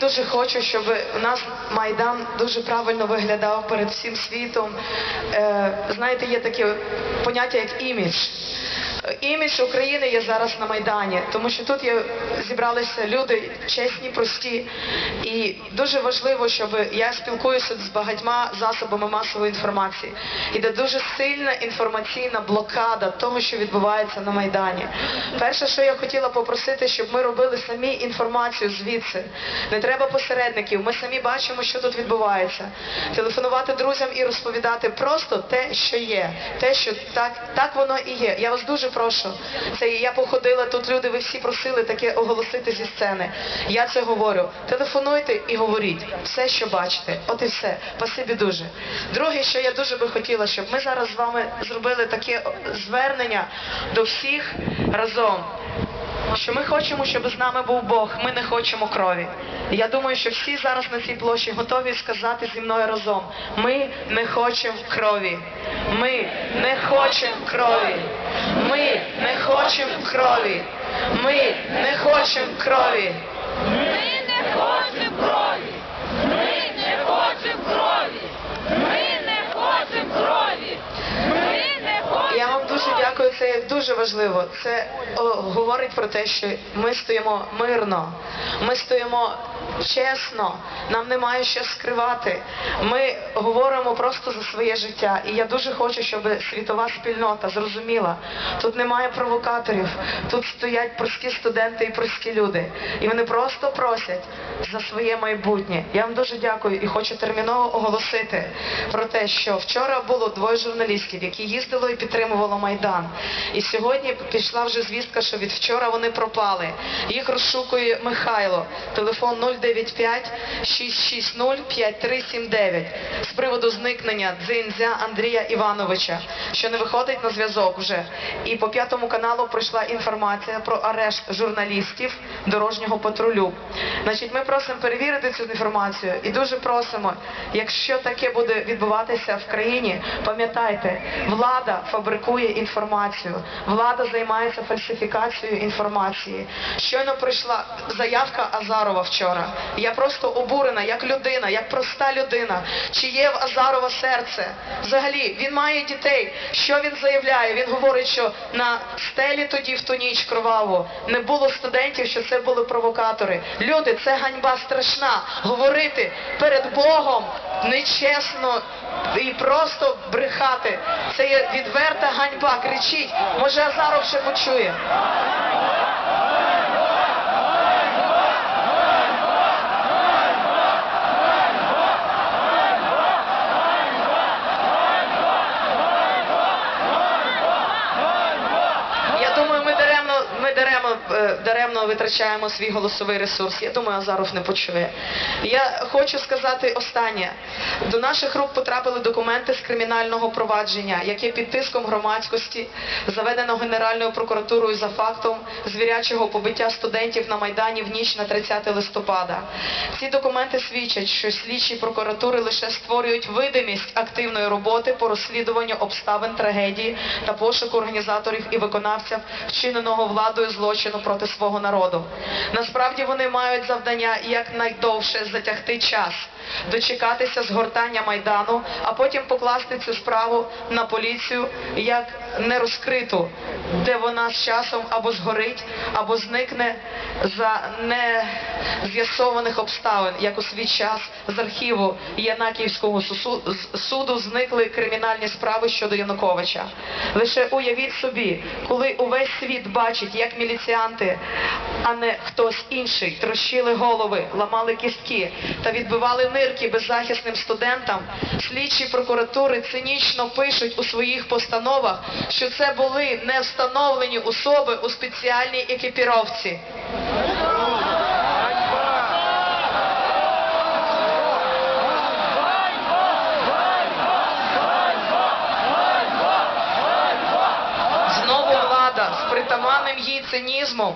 дуже хочу, щоб у нас Майдан дуже правильно виглядав перед всім світом. Е, знаєте, є таке поняття як імідж. Імідж України є зараз на Майдані, тому що тут є, зібралися люди чесні, прості. І дуже важливо, щоб я спілкуюся з багатьма засобами масової інформації. Іде дуже сильна інформаційна блокада того, що відбувається на Майдані. Перше, що я хотіла попросити, щоб ми робили самі інформацію звідси. Не треба посередників. Ми самі бачимо, що тут відбувається. Телефонувати друзям і розповідати просто те, що є, те, що так, так воно і є. Я вас дуже прошу. Це я походила тут. Люди, ви всі просили таке оголосити зі сцени. Я це говорю. Телефонуйте і говоріть все, що бачите. От і все. Спасибі дуже. Друге, що я дуже би хотіла, щоб ми зараз з вами зробили таке звернення до всіх разом що ми хочемо, щоб з нами був Бог, ми не хочемо крові. Я думаю, що всі зараз на цій площі готові сказати зі мною разом: ми не хочемо крові. Ми не хочемо крові. Ми не хочемо крові. Ми не хочемо крові. Ми не хочемо крові! Ми не хочемо крові! Ми не хочемо крові! Я вам дуже дякую, це дуже важливо. Це о, говорить про те, що ми стоїмо мирно, ми стоїмо чесно, нам немає що скривати. Ми говоримо просто за своє життя. І я дуже хочу, щоб світова спільнота зрозуміла, тут немає провокаторів, тут стоять прості студенти і прості люди. І вони просто просять за своє майбутнє. Я вам дуже дякую і хочу терміново оголосити про те, що вчора було двоє журналістів, які їздили і підтримували Майдан. І сьогодні пішла вже звістка, що від вчора вони пропали. Їх розшукує Михайло. Телефон 095 660 5379 з приводу зникнення дзинзя Андрія Івановича, що не виходить на зв'язок вже. І по п'ятому каналу пройшла інформація про арешт журналістів дорожнього патрулю. Значить, ми просимо перевірити цю інформацію і дуже просимо, якщо таке буде відбуватися в країні, пам'ятайте, влада фабрикує інформацію, влада займається фальсифікацією інформації. Щойно прийшла заявка Азарова вчора. Я просто обурена, як людина, як проста людина. Чи є в Азарова серце? Взагалі, він має дітей. Що він заявляє? Він говорить, що на стелі тоді в ту ніч кроваву не було студентів, що це були провокатори. Люди, це ганьба страшна. Говорити перед Богом нечесно і просто брехати. Це є відверта ганьба. Кричіть. Може Азаров ще почує. Я думаю, ми даремно, ми даремно, е, витрачаємо свій голосовий ресурс. Я думаю, Азаров не почує. Я хочу сказати останнє. До наших рук потрапили документи з кримінального провадження, яке під тиском громадськості заведено Генеральною прокуратурою за фактом звірячого побиття студентів на Майдані в ніч на 30 листопада. Ці документи свідчать, що слідчі прокуратури лише створюють видимість активної роботи по розслідуванню обставин трагедії та пошуку організаторів і виконавців вчиненого владою злочину проти свого народу. Насправді вони мають завдання якнайдовше затягти час, дочекатися згортання майдану, а потім покласти цю справу на поліцію як нерозкриту, де вона з часом або згорить, або зникне за нез'ясованих обставин, як у свій час з архіву Янаківського суду зникли кримінальні справи щодо Януковича. Лише уявіть собі, коли увесь світ бачить, як міліціанти, а не хтось інший, трощили голови, ламали кістки та відбивали нирки беззахисним студентам, слідчі прокуратури цинічно пишуть у своїх постановах, що це були не встановлені особи у спеціальній екіпіровці. З притаманним їй цинізмом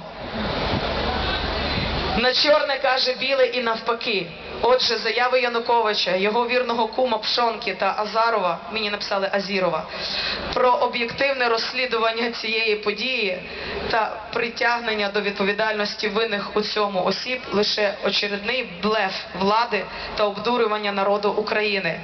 на чорне каже біле і навпаки. Отже, заяви Януковича, його вірного кума Пшонки та Азарова, мені написали Азірова, про об'єктивне розслідування цієї події та притягнення до відповідальності винних у цьому осіб лише очередний блеф влади та обдурювання народу України.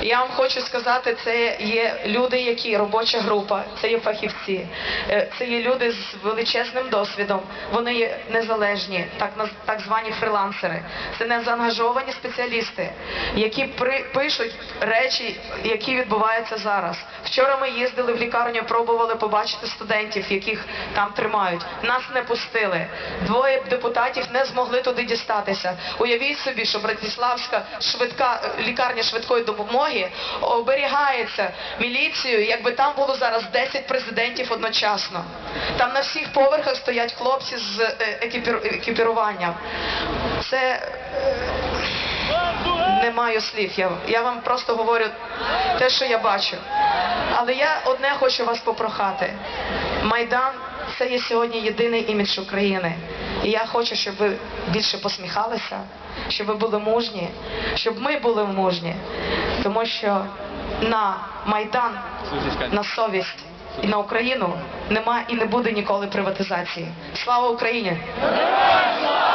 Я вам хочу сказати, це є люди, які робоча група, це є фахівці, е, це є люди з величезним досвідом. Вони є незалежні, так так звані фрилансери. Це не заангажовані спеціалісти, які при, пишуть речі, які відбуваються зараз. Вчора ми їздили в лікарню, пробували побачити студентів, яких там тримають. Нас не пустили. Двоє депутатів не змогли туди дістатися. Уявіть собі, що Братиславська швидка лікарня швидкої допомоги оберігається міліцією, якби там було зараз 10 президентів одночасно. Там на всіх поверхах стоять хлопці з е, екіпіруванням. Це не маю слів. Я, я вам просто говорю те, що я бачу. Але я одне хочу вас попрохати. Майдан це є сьогодні єдиний імідж України. І я хочу, щоб ви більше посміхалися, щоб ви були мужні, щоб ми були мужні. Тому що на Майдан, на совість і на Україну нема і не буде ніколи приватизації. Слава Україні! Героям